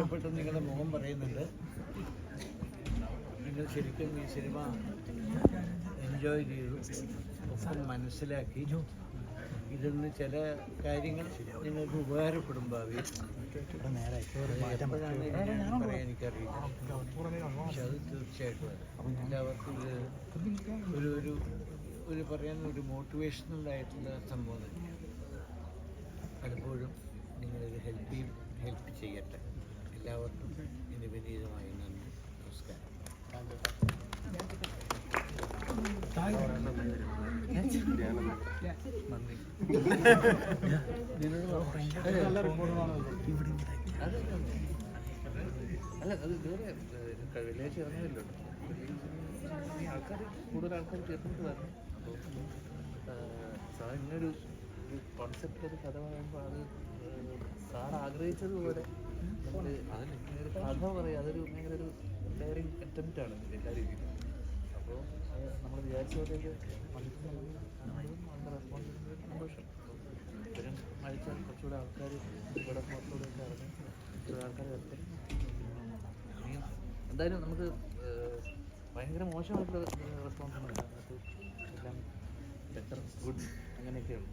ഇഷ്ടപ്പെട്ടു നിങ്ങളുടെ മുഖം പറയുന്നുണ്ട്. നിങ്ങൾ ശരിക്കും ഈ സിനിമ എൻജോയ് ചെയ്തു. ഒപ്പം മനസ്സിലാക്കി. ഇതിൽ നിന്ന് ചില കാര്യങ്ങൾ നിങ്ങൾക്ക് ഉപകാരപ്പെടും ഭാവി. എനിക്കറിയില്ല. അത് തീർച്ചയായിട്ടും എല്ലാവർക്കും ഒരു ഒരു ഒരു പറയാൻ ഒരു മോട്ടിവേഷണൽ ആയിട്ടുള്ള സംഭവം പലപ്പോഴും നിങ്ങളിത് ഹെൽപ്പ് ചെയ്യും ഹെൽപ്പ് ചെയ്യട്ടെ. എല്ലാവർക്കും എന്റെ വിനീതമായി നന്ദി. നമസ്കാരം. അല്ല അത് ഇതുവരെ വെള്ളിയാഴ്ച ഇറങ്ങിയല്ലോ ആൾക്കാർ കൂടുതൽ ആൾക്കാർ അപ്പോൾ സാർ ഇങ്ങനൊരു കോൺസെപ്റ്റ് ഒരു കഥ പറയുമ്പോൾ അത് സാർ ആഗ്രഹിച്ചതുപോലെ കഥ പറയാം. അതൊരു ഭയങ്കര ഒരു ഡയറിങ് അറ്റംപ്റ്റ് ആണ് എല്ലാ രീതിയിലും. അപ്പോൾ നമ്മൾ വിചാരിച്ച പോലെയൊക്കെ നമുക്ക് വളരെ റെസ്പോൺസിബിലിറ്റി സന്തോഷം. ഇവരും മരിച്ചാൽ കുറച്ചുകൂടെ ആൾക്കാർ ഇവിടെ ആൾക്കാർ എന്തായാലും നമുക്ക് ഭയങ്കര മോശമായിട്ടുള്ള റെസ്പോൺസ് ഒന്നും അതിനകത്ത് എല്ലാം ബെറ്റർ ഗുഡ് അങ്ങനെയൊക്കെയുള്ളൂ